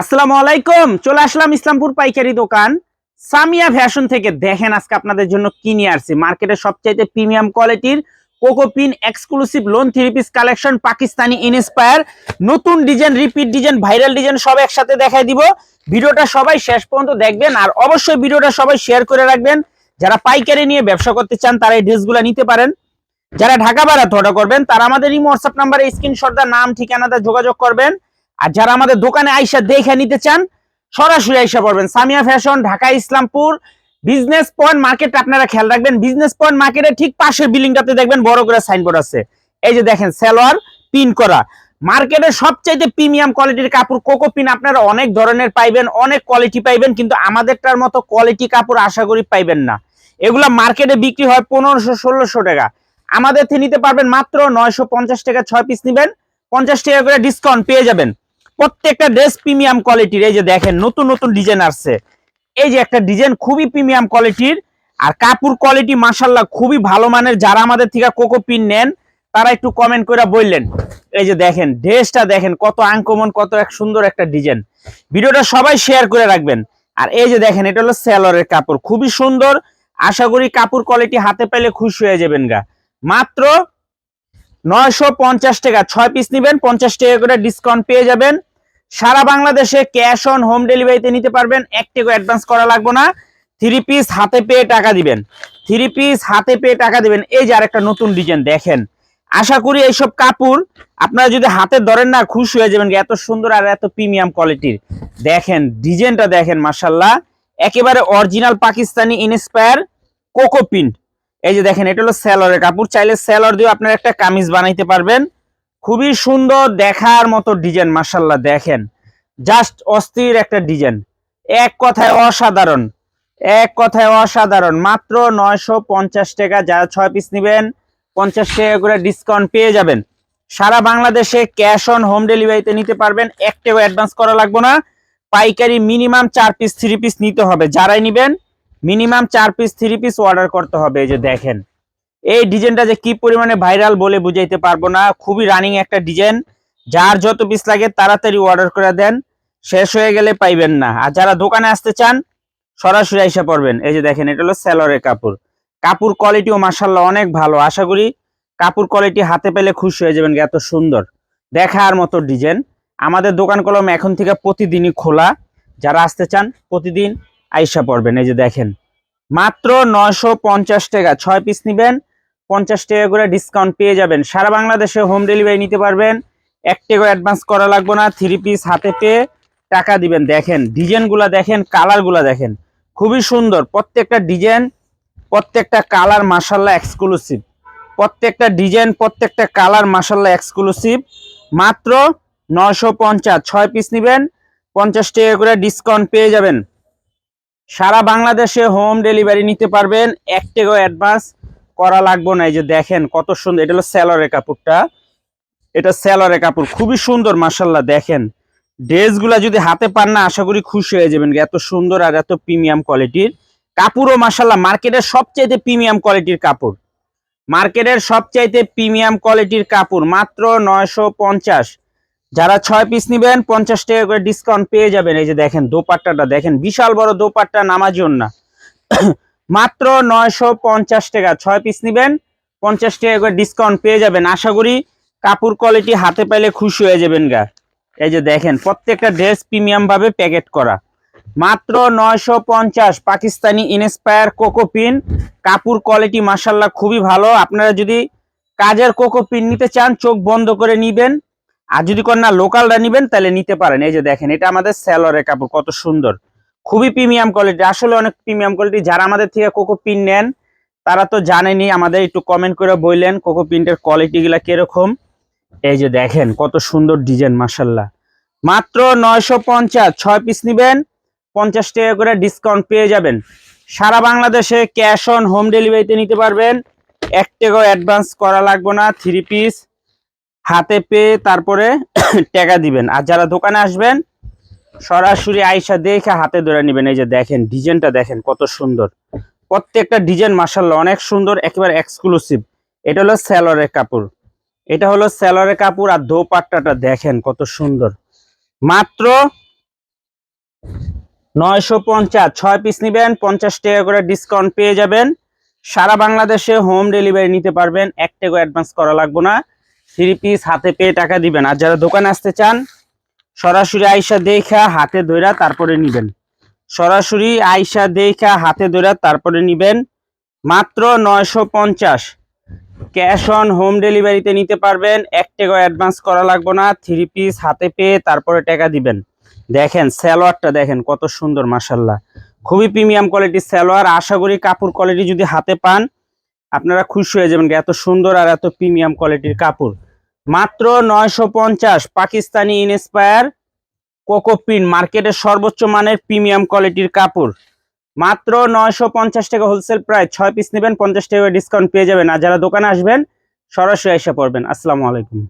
আসসালামু আলাইকুম, চলে আসলাম ইসলামপুর পাইকারি দোকান। সামিয়া ফ্যাশন থেকে দেখেন আজকে আপনাদের জন্য কি নিয়ে আসছি। মার্কেটের সবচাইতে প্রিমিয়াম কোয়ালিটির কোকোপিন exclusive lawn three piece collection Pakistani inspire. নতুন design, repeat design, viral design সব একসাথে দেখাই দিব। ভিডিওটা সবাই শেষ পর্যন্ত দেখবেন আর অবশ্যই ভিডিওটা সবাই শেয়ার করে রাখবেন। যারা পাইকারি নিয়ে ব্যবসা করতে চান, তারা এই ড্রেসগুলো নিতে পারেন। যারা ঢাকা ভাড়াতে অর্ডার করবেন, তারা আমাদের এই হোয়াটসঅ্যাপ নাম্বারে স্ক্রিনশটটা নাম, ঠিকানাটা যোগাযোগ করবেন। আর যারা আমাদের দোকানে আইসা দেখে নিতে চান, সরাসরি আইসা পড়বেন। Samia fashion Dhaka, Islampur. Business point market আপনারা খেয়াল রাখবেন। বিজনেস পয়েন্ট মার্কেটের ঠিক পাশের বিল্ডিংটাতে দেখবেন বড় করে সাইনবোর্ড আছে। এই যে দেখেন, সেলোয়ার পিন করা। মার্কেটের সবচাইতে প্রিমিয়াম কোয়ালিটির কাপড় কোকো পিন আপনারা অনেক ধরনের পাইবেন, অনেক কোয়ালিটি পাইবেন, কিন্তু আমাদেরটার মতো কোয়ালিটি কাপড় আশা করি পাইবেন না। এগুলা মার্কেটে বিক্রি হয় পনেরোশো, ষোলোশো টাকা। আমাদের থেকে নিতে পারবেন মাত্র নয়শো পঞ্চাশ টাকা ছয় পিস নিবেন। পঞ্চাশ টাকা করে ডিসকাউন্ট পেয়ে যাবেন। প্রত্যেকটা ড্রেস প্রিমিয়াম কোয়ালিটির এই যে দেখেন, নতুন নতুন ডিজাইন আসছে। এই যে একটা ডিজাইন খুবই প্রিমিয়াম কোয়ালিটির আর কাপড় কোয়ালিটি মাসাল্লাহ খুবই ভালো মানের। যারা আমাদের থেকে কোকো পিন নেন, তারা একটু কমেন্ট করে বললেন। এই যে দেখেন ড্রেসটা দেখেন, কত আঙ্কমন কত এক সুন্দর একটা ডিজাইন ভিডিওটা সবাই শেয়ার করে রাখবেন। আর এই যে দেখেন, এটা হলো সেলরের কাপড়। খুবই সুন্দর। আশা করি কাপড় কোয়ালিটি হাতে পেলে খুশি হয়ে যাবেন গা। মাত্র নয়শো পঞ্চাশ টাকা। ছয় পিস নিবেন, পঞ্চাশ টাকা করে ডিসকাউন্ট পেয়ে যাবেন। সারা বাংলাদেশে ক্যাশ অন হোম ডেলিভারিতে নিতে পারবেন, এক টাকা অ্যাডভান্স করা লাগবে না। থ্রি পিস হাতে পেয়ে টাকা দিবেন। থ্রি পিস হাতে পেয়ে টাকা দিবেন। এই যে আরেকটা নতুন ডিজাইন দেখেন। আশা করি এইসব কাপড় আপনারা যদি হাতে ধরেন না, খুশি হয়ে যাবেন এত সুন্দর আর এত প্রিমিয়াম কোয়ালিটির দেখেন ডিজাইনটা দেখেন মার্শাল্লাহ একেবারে original Pakistani inspire coco print এই যে দেখেন, এটা হলো স্যালরের কাপড়। চাইলে স্যালর দিয়ে আপনারা একটা কামিজ বানাইতে পারবেন। খুবই সুন্দর দেখার মতো ডিজাইন মার্শাল্লাহ দেখেন। জাস্ট অস্থির একটা ডিজাইন। এক কথায় অসাধারণ। এক কথায় অসাধারণ। মাত্র নয়শো পঞ্চাশ টাকা, যারা ছয় পিস নেবেন, পঞ্চাশ টাকা করে ডিসকাউন্ট পেয়ে যাবেন। সারা বাংলাদেশে ক্যাশ অন হোম ডেলিভারিতে নিতে পারবেন। এক টাকা অ্যাডভান্স করা লাগবে না। পাইকারি মিনিমাম চার পিস থ্রি পিস নিতে হবে। যারাই নিবেন মিনিমাম চার পিস থ্রি পিস অর্ডার করতে হবে, এই যে দেখেন। এই ডিজাইনটা যে কি পরিমাণে ভাইরাল বলে বুঝাইতে পারব না। খুবই রানিং একটা ডিজাইন। যার যত পিস লাগে তাড়াতাড়ি অর্ডার করে দেন। শেষ হয়ে গেলে পাইবেন না। আর যারা দোকানে আসতে চান, সরাসরি এসে পড়বেন। এই যে দেখেন, এটা হলো স্যালোরের কাপড়। কাপড় কোয়ালিটিও মাসাল্লাহ অনেক ভালো। আশা করি কাপড় কোয়ালিটি হাতে পেলে খুশি হয়ে যাবেন, এত সুন্দর। দেখার মতো ডিজাইন। আমাদের দোকান কলম এখন থেকে প্রতিদিনই খোলা। যারা আসতে চান, প্রতিদিন আইসা পড়বেন, এই যে দেখেন। মাত্র নয়শো পঞ্চাশ টাকা, ছয় পিস নেবেন, পঞ্চাশ টাকা করে ডিসকাউন্ট পেয়ে যাবেন। সারা বাংলাদেশে হোম ডেলিভারি নিতে পারবেন। এক টাকা অ্যাডভান্স করা লাগবে না থ্রি পিস হাতে পেয়ে টাকা দিবেন। দেখেন, ডিজাইনগুলা দেখেন কালারগুলা দেখেন। খুবই সুন্দর, প্রত্যেকটা ডিজাইন, প্রত্যেকটা কালার মাসাল্লাহ এক্সক্লুসিভ প্রত্যেকটা ডিজাইন, প্রত্যেকটা কালার মাসাল্লাহ এক্সক্লুসিভ মাত্র নয়শো পঞ্চাশ, ছয় পিস নেবেন, পঞ্চাশ টাকা করে ডিসকাউন্ট পেয়ে যাবেন। সারা বাংলাদেশে হোম ডেলিভারি নিতে পারবেন। এক টাকাও অ্যাডভান্স করা লাগবো না। এই যে দেখেন কত সুন্দর, এটা হলো স্যালোরের কাপড়টা। এটা স্যালোরের কাপড়, খুবই সুন্দর মাসাল্লাহ দেখেন। ড্রেসগুলা যদি হাতে পান না, আশা করি খুশি হয়ে যাবেন। এত সুন্দর আর এত প্রিমিয়াম কোয়ালিটির কাপড়ও মাসাল্লাহ মার্কেটের সবচাইতে প্রিমিয়াম কোয়ালিটির কাপড়। মার্কেটের সবচাইতে প্রিমিয়াম কোয়ালিটির কাপড়, মাত্র নয়শো পঞ্চাশ। যারা ছয় পিস নিবেন, পঞ্চাশ টাকা করে ডিসকাউন্ট পেয়ে যাবেন। এই যে দেখেন, দোপাট্টাটা দেখেন, বিশাল বড় দোপাট্টা নামাজন না মাত্র নয়শো পঞ্চাশ টাকা। ছয় পিস নিবেন, পঞ্চাশ টাকা করে ডিসকাউন্ট পেয়ে যাবেন। আশা করি কাপড় কোয়ালিটি হাতে পাইলে খুশি হয়ে যাবেন গা। এই যে দেখেন, প্রত্যেকটা ড্রেস প্রিমিয়াম ভাবে প্যাকেট করা। মাত্র নয়শো পঞ্চাশ। পাকিস্তানি ইনস্পায়ার কোকোপিন কাপড় কোয়ালিটি মাসাল্লাহ খুবই ভালো। আপনারা যদি কাজের কোকোপিন নিতে চান, চোখ বন্ধ করে নিবেন। আর যদি কন্যা লোকালটা নিবেন, তাহলে নিতে পারেন। এই যে দেখেন, এটা আমাদের স্যালোরের কাপড়, কত সুন্দর। খুবই প্রিমিয়াম কোয়ালিটি আসলে অনেক প্রিমিয়াম কোয়ালিটি যারা আমাদের থেকে কোকো পিন নেন, তারা তো জানেনি আমাদের একটু কমেন্ট করে বললেন কোকো পিনটার কোয়ালিটি গুলা কীরকম। এই যে দেখেন, কত সুন্দর ডিজাইন মাসাল্লাহ মাত্র নয়শো পঞ্চাশ, ছয় পিস নেবেন, পঞ্চাশ টাকা করে ডিসকাউন্ট পেয়ে যাবেন। সারা বাংলাদেশে ক্যাশ অন হোম ডেলিভারিতে নিতে পারবেন। এক টাকাও অ্যাডভান্স করা লাগবে না থ্রি পিস হাতে পেয়ে তারপরে টাকা দিবেন। আর যারা দোকানে আসবেন, সরাসরি আইসা দেখে হাতে ধরে নেবেন। এই যে দেখেন, ডিজাইনটা দেখেন কত সুন্দর। প্রত্যেকটা ডিজাইন মাসাল্লাহ অনেক সুন্দর, একেবারে এক্সক্লুসিভ এটা হলো স্যালোরের কাপড়। এটা হলো স্যালোরের কাপড় আর দোপাট্টাটা দেখেন কত সুন্দর। মাত্র নয়শো পঞ্চাশ, ছয় পিস নেবেন, পঞ্চাশ টাকা করে ডিসকাউন্ট পেয়ে যাবেন। সারা বাংলাদেশে হোম ডেলিভারি নিতে পারবেন, এক টাকা অ্যাডভান্স করা লাগবে না। থ্রি পিস হাতে পেয়ে টাকা দিবেন। আর যারা দোকানে আসতে চান, সরাসরি আইসা দেখা, হাতে ধইরা তারপরে নিবেন। সরাসরি আইসা দেখা, হাতে ধইরা তারপরে নিবেন। মাত্র নয়শো পঞ্চাশ। ক্যাশ অন হোম ডেলিভারিতে নিতে পারবেন। এক টাকা অ্যাডভান্স করা লাগবে না। থ্রি পিস হাতে পেয়ে তারপরে টাকা দিবেন। দেখেন, সালোয়ারটা দেখেন, কত সুন্দর মাসাল্লাহ খুবই প্রিমিয়াম কোয়ালিটির সালোয়ার। আশা করি কাপড় কোয়ালিটি যদি হাতে পান আপনারা খুশি হয়ে যাবেন এত সুন্দর আর এত প্রিমিয়াম কোয়ালিটির কাপড়। মাত্র নয়শো পঞ্চাশ পাকিস্তানি ইনস্পায়ার কোকোপিন মার্কেটের সর্বোচ্চ মানের প্রিমিয়াম কোয়ালিটির কাপড়। মাত্র নয়শো পঞ্চাশ টাকা হোলসেল প্রায় ছয় পিস নেবেন, পঞ্চাশ টাকা ডিসকাউন্ট পেয়ে যাবেন। আর যারা দোকানে আসবেন, সরাসরি এসে পড়বেন। আসসালামু আলাইকুম।